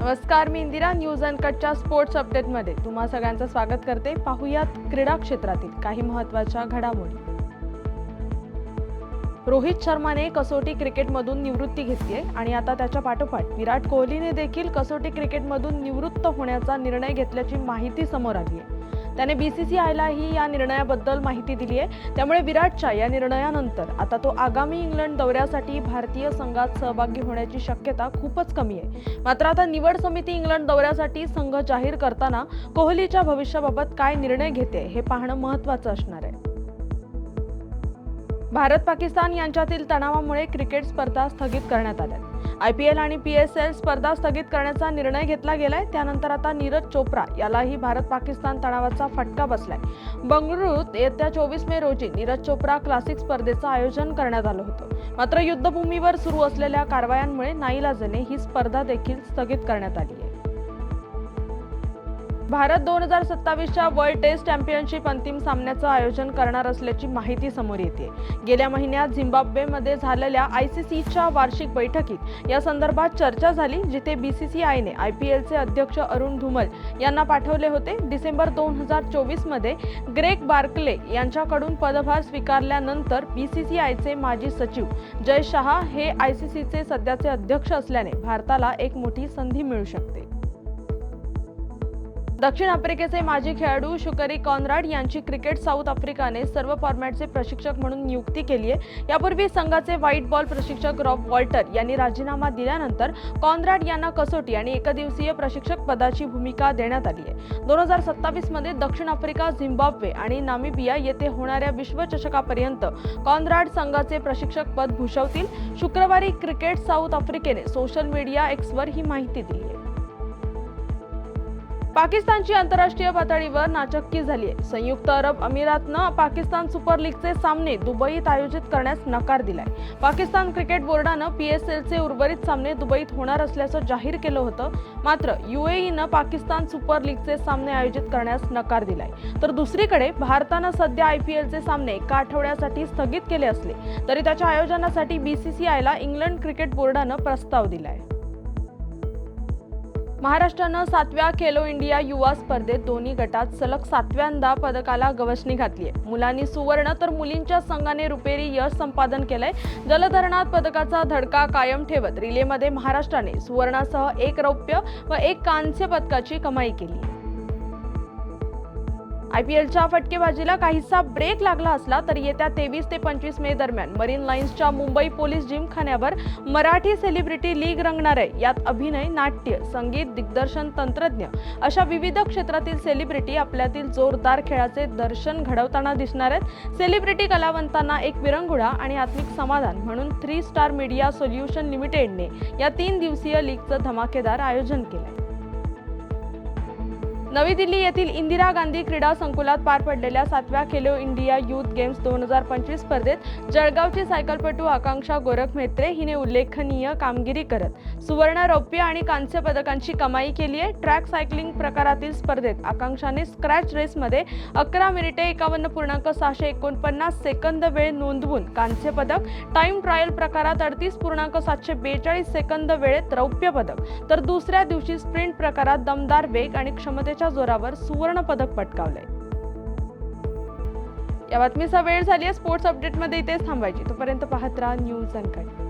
नमस्कार मी इंदिरा न्यूज अनकटच्या स्पोर्ट्स अपडेटमध्ये. तुम्हा सगळ्यांचं स्वागत करते. पाहुयात क्रीडा क्षेत्रातील काही महत्त्वाच्या घडामोडी. रोहित शर्माने कसोटी क्रिकेटमधून निवृत्ती घेतली आहे आणि आता त्याच्या पाठोपाठ विराट कोहलीने देखील कसोटी क्रिकेटमधून निवृत्त होण्याचा निर्णय घेतल्याची माहिती समोर आली आहे त्याने बी सी सी आयलाही या निर्णयाबद्दल माहिती दिली आहे. त्यामुळे विराटच्या या निर्णयानंतर आता तो आगामी इंग्लंड दौऱ्यासाठी भारतीय संघात सहभागी होण्याची शक्यता खूपच कमी आहे. मात्र आता निवड समिती इंग्लंड दौऱ्यासाठी संघ जाहीर करताना कोहलीच्या भविष्याबाबत काय निर्णय घेते हे पाहणं महत्त्वाचं असणार आहे. भारत पाकिस्तान यांच्यातील तणावामुळे क्रिकेट स्पर्धा स्थगित करण्यात आल्या. आय पी एल आणि पी एस एल स्पर्धा स्थगित करण्याचा निर्णय घेतला गेलाय. त्यानंतर आता नीरज चोप्रा यालाही भारत पाकिस्तान तणावाचा फटका बसलाय. बंगळुरूत येत्या चोवीस मे रोजी नीरज चोप्रा क्लासिक स्पर्धेचं आयोजन करण्यात आलं होतं. मात्र युद्धभूमीवर सुरू असलेल्या कारवायांमुळे नाईलाजाने ही स्पर्धा देखील स्थगित करण्यात आली आहे. भारत दोन हजार सत्तावीसच्या वर्ल्ड टेस्ट चॅम्पियनशिप अंतिम सामन्याचं आयोजन करणार असल्याची माहिती समोर येते. गेल्या महिन्यात झिम्बाब्वेमध्ये झालेल्या आय सी सीच्या वार्षिक बैठकीत या संदर्भात चर्चा झाली जिथे बी सी सी आयने आय पी एलचे अध्यक्ष अरुण धुमल यांना पाठवले होते. डिसेंबर दोन हजार चोवीसमध्ये ग्रेग बार्कले यांच्याकडून पदभार स्वीकारल्यानंतर बी सी सी आयचे माजी सचिव जय शहा हे आय सी सीचे सध्याचे अध्यक्ष असल्याने भारताला एक मोठी संधी मिळू शकते. दक्षिण आफ्रिकेचे माजी खेळाडू शुकरी कॉनराड यांची क्रिकेट साऊथ आफ्रिकाने सर्व फॉर्मॅटचे प्रशिक्षक म्हणून नियुक्ती केली आहे. यापूर्वी संघाचे व्हाईट बॉल प्रशिक्षक रॉब वॉल्टर यांनी राजीनामा दिल्यानंतर कॉनराड यांना कसोटी आणि एकदिवसीय प्रशिक्षक पदाची भूमिका देण्यात आली आहे. दोन हजार सत्तावीसमध्ये दक्षिण आफ्रिका झिम्बाब्वे आणि नामिबिया येथे होणाऱ्या विश्वचषकापर्यंत कॉनराड संघाचे प्रशिक्षक पद भूषवतील. शुक्रवारी क्रिकेट साऊथ आफ्रिकेने सोशल मीडिया एक्सवर ही माहिती दिली आहे. पाकिस्तानची आंतरराष्ट्रीय पातळीवर नाचक्की झाली आहे संयुक्त अरब अमिरातनं पाकिस्तान सुपर लीगचे सामने दुबईत आयोजित करण्यास नकार दिलाय. पाकिस्तान क्रिकेट बोर्डानं पी एस एलचे उर्वरित सामने दुबईत होणार असल्याचं जाहीर केलं होतं. मात्र युएईनं पाकिस्तान सुपर लीगचे सामने आयोजित करण्यास नकार दिलाय. तर दुसरीकडे भारतानं सध्या आय पी एलचे सामने एका आठवड्यासाठी स्थगित केले असले तरी त्याच्या आयोजनासाठी बीसीसीआयला इंग्लंड क्रिकेट बोर्डानं प्रस्ताव दिलाय. महाराष्ट्रानं सातव्या खेलो इंडिया युवा स्पर्धेत दोन्ही गटात सलग सातव्यांदा पदकाला गवसणी घातली आहे. मुलांनी सुवर्ण तर मुलींच्या संघाने रुपेरी यश संपादन केलंय. जलधरणात पदकाचा धडका कायम ठेवत रिलेमध्ये महाराष्ट्राने सुवर्णासह एक रौप्य व एक कांस्य पदकाची कमाई केली आयपीएलच्या फटकेबाजीला काहीसा ब्रेक लागला असला तरी येत्या तेवीस ते पंचवीस मे दरम्यान मरीन लाईन्सच्या मुंबई पोलीस जिमखान्यावर मराठी सेलिब्रिटी लीग रंगणार आहे. यात अभिनय नाट्य संगीत दिग्दर्शन तंत्रज्ञ अशा विविध क्षेत्रातील सेलिब्रिटी आपल्यातील जोरदार खेळाचे दर्शन घडवताना दिसणार आहेत. सेलिब्रिटी कलावंतांना एक विरंगुळा आणि आत्मिक समाधान म्हणून थ्री स्टार मीडिया सोल्युशन लिमिटेडने या तीन दिवसीय लीगचं धमाकेदार आयोजन केलंय. नवी दिल्ली येथील इंदिरा गांधी क्रीडा संकुलात पार पडलेल्या सातव्या खेलो इंडिया यूथ गेम्स दोन हजार पंचवीस स्पर्धेत जळगावची सायकलपटू आकांक्षा गोरख म्हेत्रे हिने उल्लेखनीय कामगिरी करत सुवर्ण रौप्य आणि कांस्य पदकांची कमाई केली आहे. ट्रॅक सायकलिंग प्रकारातील स्पर्धेत आकांक्षाने स्क्रॅच रेसमध्ये अकरा मिनिटे एकावन्न पूर्णांक सहाशे एकोणपन्नास सेकंद वेळ नोंदवून कांस्य पदक टाइम ट्रायल प्रकारात अडतीस पूर्णांक सातशे बेचाळीस सेकंद वेळेत रौप्य पदक. तर दुसऱ्या दिवशी स्प्रिंट प्रकारात दमदार वेग आणि क्षमतेच्या जोरावर सुवर्ण पदक पटकावलंय. या बातमीचा वेळ झाली आहे. स्पोर्ट्स अपडेटमध्ये इथेच थांबायची. तोपर्यंत पाहत राहा न्यूज अनकट